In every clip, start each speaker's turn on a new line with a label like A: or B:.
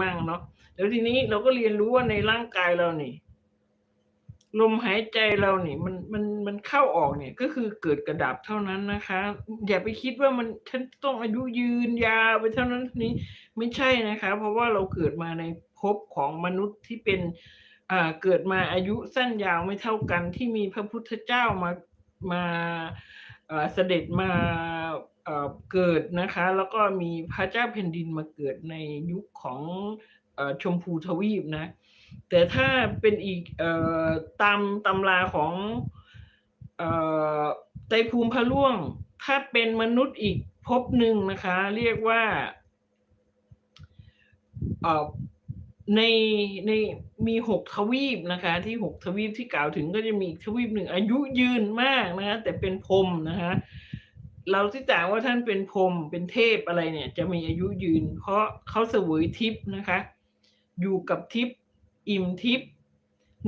A: มั่งเนาะแล้วทีนี้เราก็เรียนรู้ว่าในร่างกายเรานี่ ลมหายใจเรานี่มันมันมันเข้าออกเนี่ย ก็คือเกิดกระดับเท่านั้นนะคะ อย่าไปคิดว่ามันฉันต้องอายุยืนยาวไปเท่านั้นนี้ไม่ใช่นะคะ เพราะว่าเราเกิดมาในภพของมนุษย์ที่เป็นอ่าเกิดมาอายุสั้นยาวไม่เท่ากันที่มีพระพุทธเจ้ามามาอ่อเสด็จมา เกิดนะคะ แล้วก็มีพระเจ้าแผ่นดินมาเกิดในยุคของอชมพูทวีปนะ แต่ถ้าเป็นอีกอตามตำราของไตภูมิพระร่วง ถ้าเป็นมนุษย์อีกภพหนึ่งนะคะ เรียกว่าในในมีหกทวีปนะคะ ที่หกทวีปที่กล่าวถึงก็จะมีอีกทวีปหนึ่งอายุยืนมากนะคะแต่เป็นพรมนะคะ เราที่ต่างว่าท่านเป็นพรมเป็นเทพอะไรเนี่ย จะมีอายุยืน เพราะเขาเสวยทิพย์นะคะ อยู่กับทิพย์อิ่มทิพย์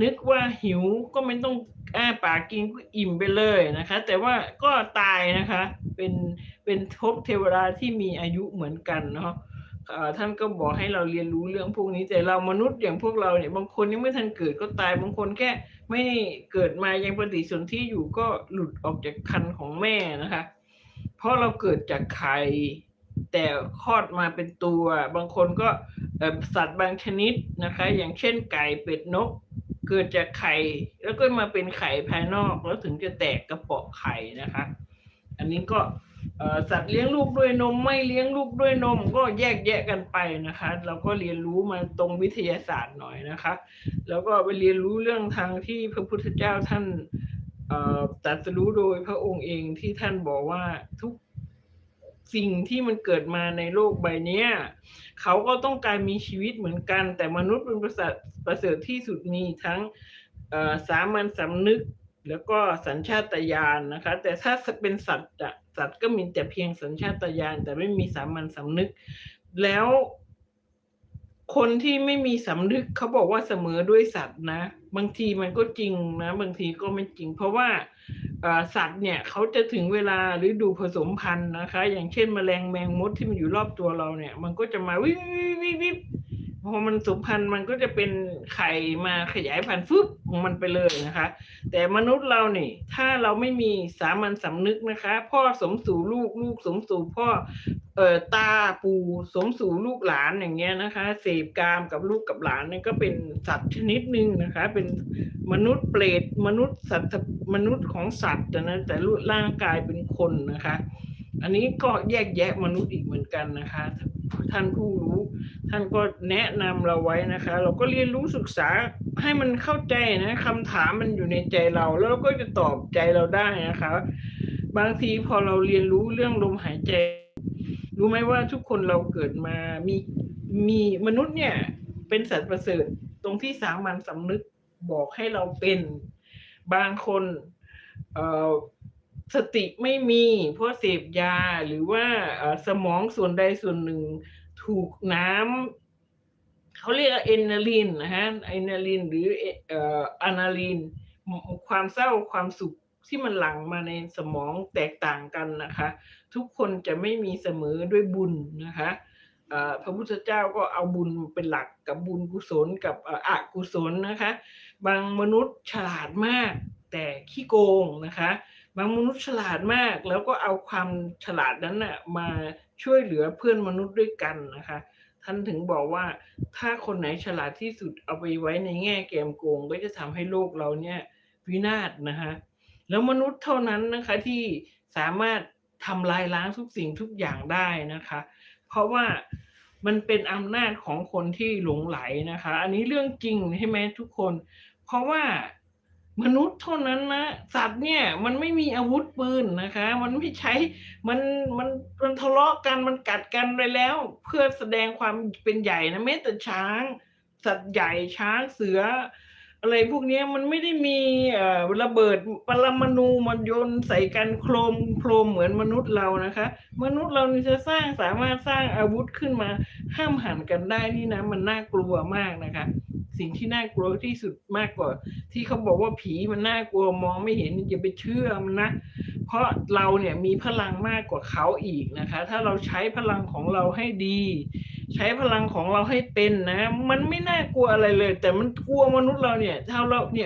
A: นึกว่าหิวก็ไม่ต้องอ้าปากกินก็อิ่มไปเลยนะคะ แต่ว่าก็ตายนะคะ เป็นเป็นภพเทวดาที่มีอายุเหมือนกันเนาะท่านก็บอกให้เราเรียนรู้เรื่องพวกนี้แต่เรามนุษย์อย่างพวกเราเนี่ยบางคนยังไม่ทันเกิดก็ตายบางคนแค่ไม่เกิดมายังปฏิสนธิอยู่ก็หลุดออกจากคันของแม่นะคะ เพราะเราเกิดจากไข่แต่คลอดมาเป็นตัว บางคนก็สัตว์บางชนิดนะคะ อย่างเช่นไก่เป็ดนก เกิดจากไข่แล้วก็มาเป็นไข่ภายนอก แล้วถึงจะแตกกระเปาะไข่นะคะ อันนี้ก็สัตว์เลี้ยงลูกด้วยนม ไม่เลี้ยงลูกด้วยนม ก็แยกแยะกันไปนะคะ เราก็เรียนรู้มาตรงวิทยาศาสตร์หน่อยนะคะ แล้วก็ไปเรียนรู้เรื่องทางที่พระพุทธเจ้าท่าน ตรัสรู้โดยพระองค์เองที่ท่านบอกว่าทุกสิ่งที่มันเกิดมาในโลกใบนี้เขาก็ต้องการมีชีวิตเหมือนกัน แต่มนุษย์เป็นประเสริฐประเสริฐที่สุดมีทั้งสามัญสำนึกแล้วก็สัญชาตญาณนะคะ แต่ถ้าเป็นสัตว์สัตว์ก็มีแต่เพียงสัญชาตญาณแต่ไม่มีสามัญสำนึก แล้ว คนที่ไม่มีสำนึกเขาบอกว่าเสมอด้วยสัตว์นะ บางทีมันก็จริงนะ บางทีก็ไม่จริง เพราะว่าสัตว์เนี่ยเขาจะถึงเวลาหรือดูผสมพันธุ์นะคะ อย่างเช่นแมลงแมงมดที่มันอยู่รอบตัวเราเนี่ย มันก็จะมาวิบวิบวิบวิบ พอมันสมพันธุ์มันก็จะเป็นไข่มาขยายพันธุ์ฟึบของมันไปเลยนะคะ แต่มนุษย์เราเนี่ยถ้าเราไม่มีสามัญสำนึกนะคะ พ่อสมสู่ลูกลูกสมสู่พ่อเอ่อตาปู่สมสู่ลูกหลานอย่างเงี้ยนะคะ เสพกามกับลูกกับหลานเนี่ยก็เป็นสัตว์ชนิดหนึ่งนะคะ เป็นมนุษย์เปรตมนุษย์สัตว์มนุษย์ของสัตว์นะแต่รูปร่างกายเป็นคนนะคะ อันนี้ก็แยกแยะมนุษย์อีกเหมือนกันนะคะ ท่านผู้รู้ ท่านก็แนะนำเราไว้นะคะ เราก็เรียนรู้ศึกษาให้มันเข้าใจนะคำถามมันอยู่ในใจเรา แล้วเราก็จะตอบใจเราได้นะคะ บางทีพอเราเรียนรู้เรื่องลมหายใจ รู้ไหมว่าทุกคนเราเกิดมามีมีมนุษย์เนี่ย เป็นสัตว์ประเสริฐตรงที่สามัญสำนึกบอกให้เราเป็น บางคนเอ่อ สติไม่มีเพราะเสพยาหรือว่าสมองส่วนใดส่วนหนึ่งถูกน้ำเขาเรียกเอนาลินนะฮะเอนาลินหรือเอ่ออะนาลิน ความเศร้าความสุขที่มันหลั่งมาในสมองแตกต่างกันนะคะ ทุกคนจะไม่มีเสมอด้วยบุญนะคะพระพุทธเจ้าก็เอาบุญเป็นหลักกับบุญกุศลกับอกุศลนะคะ บางมนุษย์ฉลาดมากแต่ขี้โกงนะคะ บางมนุษย์ฉลาดมาก แล้วก็เอาความฉลาดนั้นน่ะมาช่วยเหลือเพื่อนมนุษย์ด้วยกันนะคะ ท่านถึงบอกว่าถ้าคนไหนฉลาดที่สุดเอาไปไว้ในแง่แกมโกง ก็จะทำให้โลกเราเนี่ยวินาศนะคะแล้วมนุษย์เท่านั้นนะคะที่สามารถทำลายล้างทุกสิ่งทุกอย่างได้นะคะ เพราะว่ามันเป็นอำนาจของคนที่หลงไหลนะคะ อันนี้เรื่องจริงใช่ไหมทุกคน เพราะว่า มนุษย์เท่านั้นนะสัตว์เนี่ยมันไม่มีอาวุธปืนนะคะ มันไม่ใช้มันมันมันทะเลาะกันมันกัดกันไปแล้ว เพื่อแสดงความเป็นใหญ่นะแม้แต่ช้าง สัตว์ใหญ่ช้างเสือ อะไรพวกนี้มันไม่ได้มีระเบิดปรมาณูมันโยนใส่กันโครมโครมเหมือนมนุษย์เรานะคะ มนุษย์เรานี่จะสร้างสามารถสร้างอาวุธขึ้นมาห้ามหันกันได้นี่นะ มันน่ากลัวมากนะคะ สิ่งที่น่ากลัวที่สุดมากกว่า ที่เขาบอกว่าผีมันน่ากลัวมองไม่เห็นอย่าไปเชื่อมันนะ เพราะเราเนี่ยมีพลังมากกว่าเขาอีกนะคะ ถ้าเราใช้พลังของเราให้ดี ใช้พลังของเราให้เป็นนะ มันไม่น่ากลัวอะไรเลย แต่มันกลัวมนุษย์เราเนี่ยถ้าเราเนี่ย